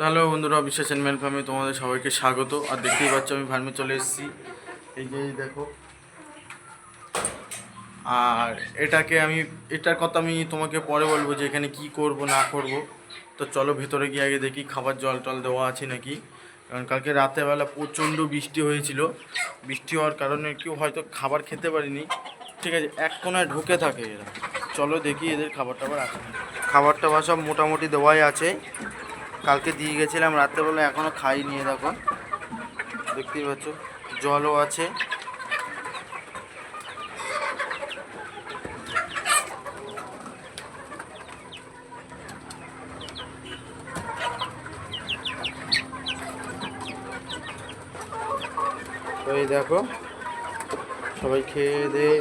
তো হ্যালো বন্ধুরা বিশ্বাস অ্যানিম্যাল ফার্মে তোমাদের সবাইকে স্বাগত। আর দেখতেই পাচ্ছ, আমি ফার্মে চলে এসেছি। এই যে দেখো। আর এটাকে আমি, এটার কথা আমি তোমাকে পরে বলব যে এখানে কি করব, না করব। তো চলো ভেতরে গিয়ে আগে দেখি খাবার জল টল দেওয়া আছে নাকি। কারণ কালকে রাতেরবেলা প্রচণ্ড বৃষ্টি হয়েছিল। বৃষ্টি হওয়ার কারণে কেউ হয়তো খাবার খেতে পারিনি। ঠিক আছে, এক কোনায় ঢুকে থাকে এরা। চলো দেখি এদের খাবার টাবার আছে খাবার টাবার সব মোটামুটি দেওয়াই আছে। কালকে দিয়ে গেছিলাম, রাত্রেবেলা এখনও খাইনি এ দেখো দেখতেই পাচ্ছ, জলও আছে। তো এই দেখো, সবাই খেয়ে দিয়ে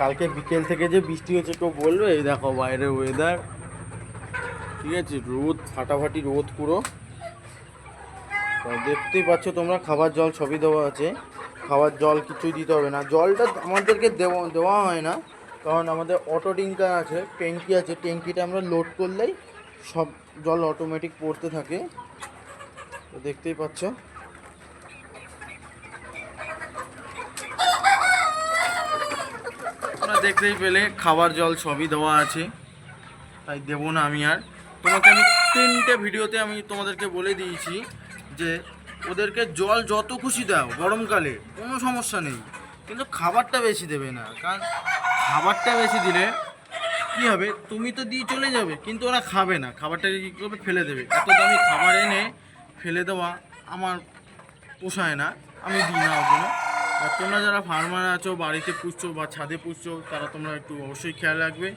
কালকে বিকেল থেকে যে বৃষ্টি হয়েছে, কেউ বলবে? এই দেখো বাইরে ওয়েদার ঠিক আছে, রোদ, ফাটাফাটি রোদ পুরো। দেখতেই পাচ্ছ তোমরা, খাবার জল সবই দেওয়া আছে। খাবার জল কিছুই দিতে হবে না। জলটা আমাদেরকে দেওয়া দেওয়া হয় না। কারণ আমাদের অটো টিঙ্কার আছে ট্যাঙ্কি আছে। ট্যাঙ্কিটা আমরা লোড করলেই সব জল অটোমেটিক পড়তে থাকে। তো দেখতেই পাচ্ছ। তোমরা দেখতেই পেলে খাবার জল সবই দেওয়া আছে। তাই দেবো না আমি আর। তোমাকে আমি তিনটে ভিডিওতে আমি তোমাদেরকে বলে দিয়েছি যে, ওদেরকে জল যত খুশি দাও, গরমকালে, কোনো সমস্যা নেই। কিন্তু খাবারটা বেশি দেবে না। কারণ খাবারটা বেশি দিলে কী হবে? তুমি তো দিয়ে চলে যাবে, কিন্তু ওরা খাবে না। খাবারটাকে কী করবে? ফেলে দেবে। এত দামি খাবার এনে ফেলে দেওয়া আমার পোষায় না। আমি দিই না ওর জন্য। আর তোমরা যারা ফার্মার আছো, বাড়িতে পুষছো বা ছাদে পুষছো, তারা তোমরা একটু অবশ্যই খেয়াল রাখবে।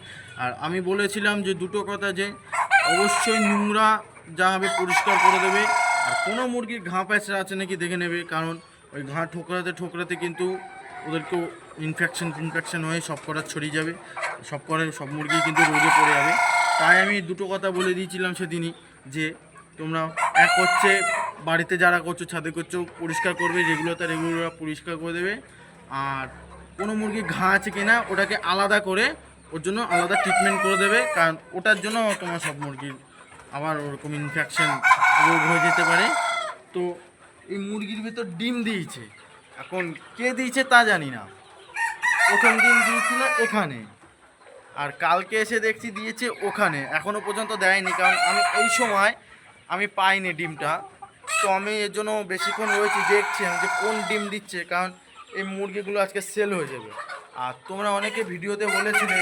আর আমি বলেছিলাম যে দুটো কথা যে, অবশ্যই নোংরা যা হবে পরিষ্কার করে দেবে। আর কোনো মুরগির ঘা প্যাঁচড়া আছে নাকি দেখে নেবে, কারণ ওই ঘা ঠোকরাতে ঠোকরাতে কিন্তু ওদেরকেও ইনফেকশন ইনফেকশন হয়ে সব করা ছড়িয়ে যাবে। সব করে, সব মুরগি কিন্তু রোগে পড়ে যাবে। তাই আমি দুটো কথা বলে দিয়েছিলাম সেদিনই যে, তোমরা এক হচ্ছে বাড়িতে যারা করছ, ছাদে করছ, পরিষ্কার করবে রেগুলার রেগুলার পরিষ্কার করে দেবে। আর কোনো মুরগির ঘা আছে কিনা, ওটাকে আলাদা করে ওর জন্য আলাদা ট্রিটমেন্ট করে দেবে, কারণ ওটার জন্য তোমার সব মুরগির আবার ওরকম ইনফেকশন রোগ হয়ে যেতে পারে। তো এই মুরগির ভিতর ডিম দিয়েছে। এখন কে দিয়েছে তা জানি না। প্রথম দিন দিয়েছিল এখানে। আর কালকে এসে দেখছি দিয়েছে ওখানে। এখনও পর্যন্ত দেয়নি, কারণ আমি এই সময় আমি পাইনি ডিমটা। তো আমি এর জন্য বেশিক্ষণ রয়েছি, দেখছি আমি যে কোন ডিম দিচ্ছে, কারণ এই মুরগিগুলো আজকে সেল হয়ে যাবে। আর তোমরা অনেকে ভিডিওতে বলেছিলে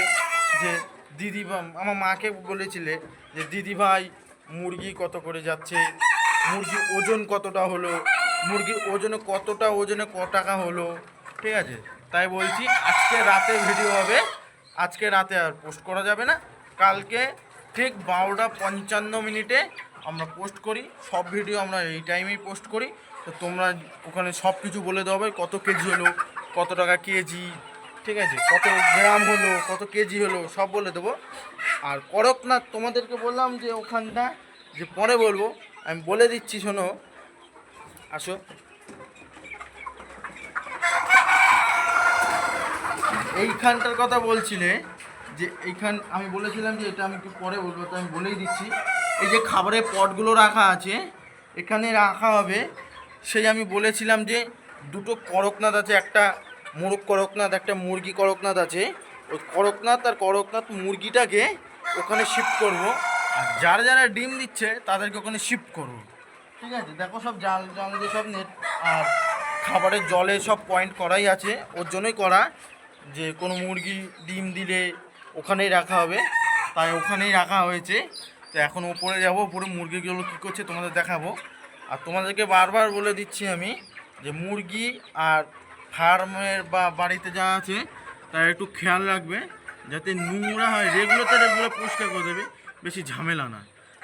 যে দিদি আমার মাকে বলেছিলে যে দিদি ভাই, মুরগি কত করে যাচ্ছে মুরগির ওজন কতটা হলো মুরগির ওজনে কতটা, ওজনে ক টাকা হলো, ঠিক আছে? তাই বলছি, আজকে রাতে ভিডিও হবে, আজকে রাতে আর পোস্ট করা যাবে না। কালকে ঠিক বারোটা পঞ্চান্ন মিনিটে আমরা পোস্ট করি, সব ভিডিও আমরা এই টাইমেই পোস্ট করি। তো তোমরা ওখানে সব কিছু বলে দেওয়া হবে কত কেজি হলো, কত টাকা কেজি, ঠিক আছে? কত গ্রাম হলো, কত কেজি হলো, সব বলে দেবো। আর করকনাথ, তোমাদেরকে বললাম যে ওখানটা, যে পরে বলব, আমি বলে দিচ্ছি, শোনো। আসো। এইখানটার কথা বলছিলে, যে এইখান, আমি বলেছিলাম যে এটা আমি একটু পরে বলব, তো আমি বলেই দিচ্ছি। এই যে খাবারের পটগুলো রাখা আছে, এখানে রাখা হবে। সেই আমি বলেছিলাম যে দুটো করকনাথ আছে, একটা মোরগ করকনাথ, একটা মুরগি করকনাথ আছে। ওই করকনাথ আর করকনাথ মুরগিটাকে ওখানে শিফট করব। আর যারা যারা ডিম দিচ্ছে, তাদেরকে ওখানে শিফট করব। ঠিক আছে? দেখো সব জাল জাল দিয়ে সব নেট আর খাবারের জলে সব পয়েন্ট করাই আছে। ওর জন্যই করা যে কোনো মুরগি ডিম দিলে ওখানেই রাখা হবে। তাই ওখানেই রাখা হয়েছে। তো এখন ওপরে যাব, উপরে মুরগিগুলো কী করছে তোমাদের দেখাবো। আর তোমাদেরকে বারবার বলে দিচ্ছি আমি যে মুরগি আর ফার্মের বা বাড়িতে যা আছে, তারা একটু খেয়াল রাখবে, যাতে নোংরা হয় রেগুলার রেগুলার পরিষ্কার করে দেবে, বেশি ঝামেলা না।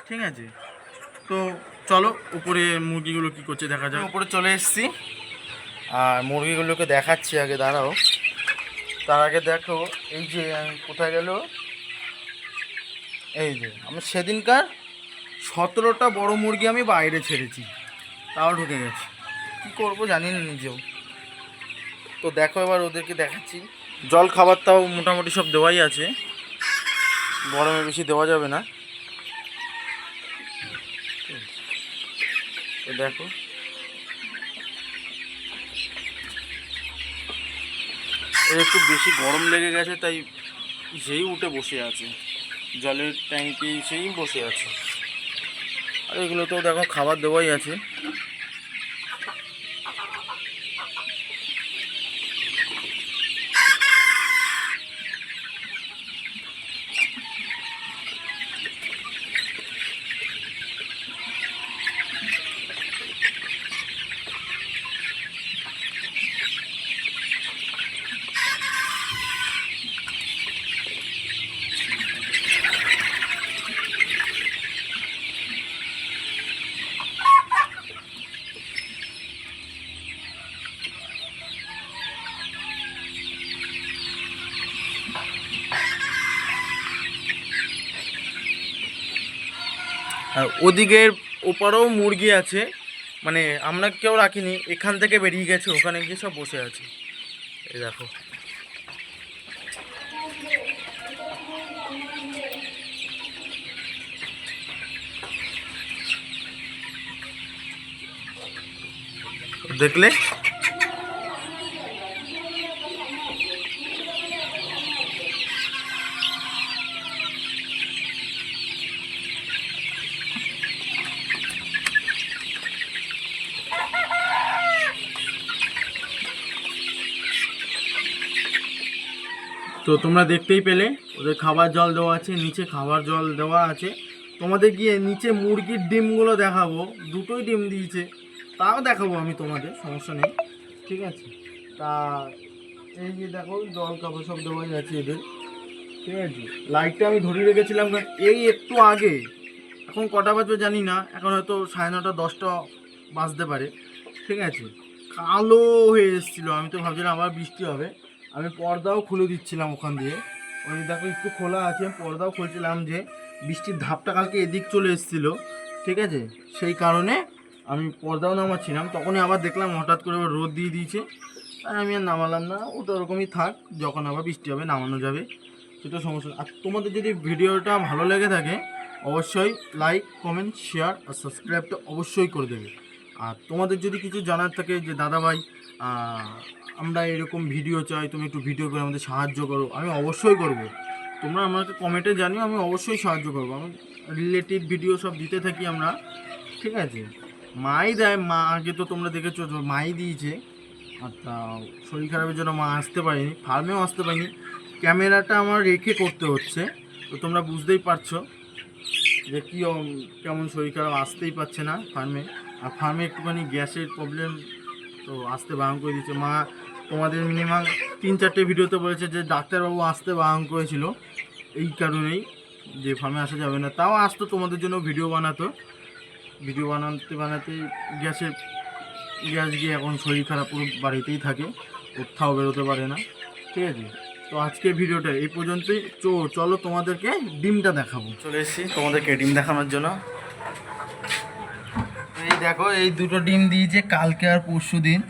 ঠিক আছে? তো চলো, উপরে মুরগিগুলো কি করছে দেখা যাক। উপরে চলে এসেছি। আর মুরগিগুলোকে দেখাচ্ছি আগে, দাঁড়াও। তার আগে দেখো, এই যে কোথায় গেল? এই যে, আমি সেদিনকার সতেরোটা বড় মুরগি আমি বাইরে ছেড়েছি। তাও ঢুকে গেছে। কী করব জানি না নিজেও। তো দেখো এবার ওদেরকে দেখাচ্ছি। জল খাবার তাও মোটামুটি সব দেওয়াই আছে। গরমে বেশি দেওয়া যাবে না। তো দেখো। একটু বেশি গরম লেগে গেছে, তাই সেই উঠে বসে আছে। জলের ট্যাঙ্কি সেই বসে আছে। আর এগুলোতেও দেখো খাবার দেওয়াই আছে। ওদিকের ওপারেও মুরগি আছে। মানে আমরা কেউ রাখিনি, এখান থেকে বেরিয়ে গেছে, ওখানে গিয়ে সব বসে আছে। এই দেখো। দেখলে? তো তোমরা দেখতেই পেলে, ওদের খাবার জল দেওয়া আছে, নিচে খাবার জল দেওয়া আছে। তোমাদের গিয়ে নিচে মুরগির ডিমগুলো দেখাবো, দুটোই ডিম দিয়েছে। তাও দেখাবো আমি তোমাদের, সমস্যা নেই। ঠিক আছে? তা এই যে দেখো, জল কাপড় সব দেওয়াই আছে এদের। ঠিক আছে? লাইটটা আমি ধরিয়ে রেখেছিলাম, কারণ এই একটু আগে। এখন কটা বাজবে জানি না, এখন হয়তো সাড়ে নটা, দশটা বাজতে পারে। ঠিক আছে? কালো হয়ে এসেছিল, আমি তো ভাবছিলাম আবার বৃষ্টি হবে। আমি পর্দাও খুলে দিচ্ছিলাম ওখান দিয়ে। ওই দেখো, একটু খোলা আছে, আমি পর্দাও খুলছিলাম যে বৃষ্টির ধাপটা কালকে এদিক চলে এসেছিল, ঠিক আছে? সেই কারণে আমি পর্দাও নামাচ্ছিলাম। তখনই আবার দেখলাম হঠাৎ করে রোদ দিয়ে দিয়েছে। তাই আমি আর নামালাম না ওটা ওরকমই থাক, যখন আবার বৃষ্টি হবে নামানো যাবে, সেটা সমস্যা আর তোমাদের যদি ভিডিওটা ভালো লেগে থাকে, অবশ্যই লাইক কমেন্ট শেয়ার আর সাবস্ক্রাইবটা অবশ্যই করে দেবে। আর তোমাদের যদি কিছু জানার থাকে যে দাদা ভাই আমরা এরকম ভিডিও চাই, তুমি একটু ভিডিও করে আমাদের সাহায্য করো। আমি অবশ্যই করব। তোমরা আমাকে কমেন্টে জানিও, আমি অবশ্যই সাহায্য করব। আমি রিলেটিভ ভিডিও সব দিতে থাকি আমরা, ঠিক আছে? মাই দেয়, মা, আগে তো তোমরা দেখেছ মাই দিয়েছে। আর তা, শরীর খারাপের জন্য মা আসতে পারিনি ফার্মেও আসতে পারিনি। ক্যামেরাটা আমার রেখে করতে হচ্ছে, তো তোমরা বুঝতেই পারছ যে কী কেমন শরীর খারাপ, আসতেই পারছে না ফার্মে আর ফার্মে একটুখানি গ্যাসের প্রবলেম তো আসতে বারণ করে দিচ্ছে মা, তোমাদের মিনিমাম তিন চারটে ভিডিওতে বলেছে যে, ডাক্তারবাবু আসতে বারণ করেছিল। এই কারণেই যে ফার্মে আসা যাবে না। তাও আসতো, তোমাদের জন্য ভিডিও বানাতো। ভিডিও বানাতে বানাতে গ্যাসের, গ্যাস গিয়ে এখন শরীর খারাপ, পুরো বাড়িতেই থাকে। কোথাও বেরোতে পারে না। ঠিক আছে? তো আজকে ভিডিওটা এই পর্যন্তই। চো চলো তোমাদেরকে ডিমটা দেখাবো। চলে এসেছি তোমাদেরকে ডিম দেখানোর জন্য। এই দেখো এই দুটো ডিম দিয়েছে কালকে আর পরশু দিন।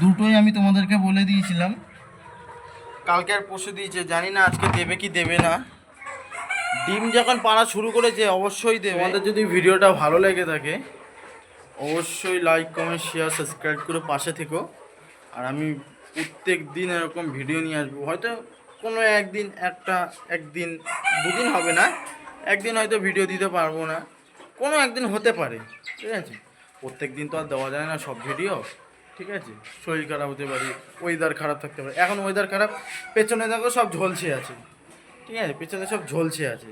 দুটোই আমি তোমাদেরকে বলে দিয়েছিলাম। কালকে আর পরশু দিয়েছে জানি না আজকে দেবে কি দেবে না। ডিম যখন পাড়া শুরু করেছে অবশ্যই দেবে। আমাদের যদি ভিডিওটা ভালো লেগে থাকে অবশ্যই লাইক কমেন্ট শেয়ার সাবস্ক্রাইব করে পাশে থেকো। আর আমি প্রত্যেক দিন এরকম ভিডিও নিয়ে আসব। হয়তো কোনো একদিন একটা একদিন দুদিন হবে না। একদিন হয়তো ভিডিও দিতে পারব না। কোনো একদিন হতে পারে। ঠিক আছে? প্রত্যেক দিন তো আর দেওয়া যায় না সব ভিডিও ঠিক আছে? শরীর খারাপ হতে পারে ওয়েদার খারাপ থাকতে পারে। এখন ওয়েদার খারাপ, পেছনে দেখো সব ঝলছে আছে। ঠিক আছে? পেছনে সব ঝলছে আছে।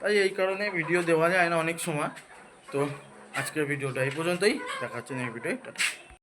তাই এই কারণে ভিডিও দেওয়া যায় না অনেক সময়। তো আজকের ভিডিওটা এই পর্যন্তই। দেখাচ্ছেন এই ভিডিও টাটা।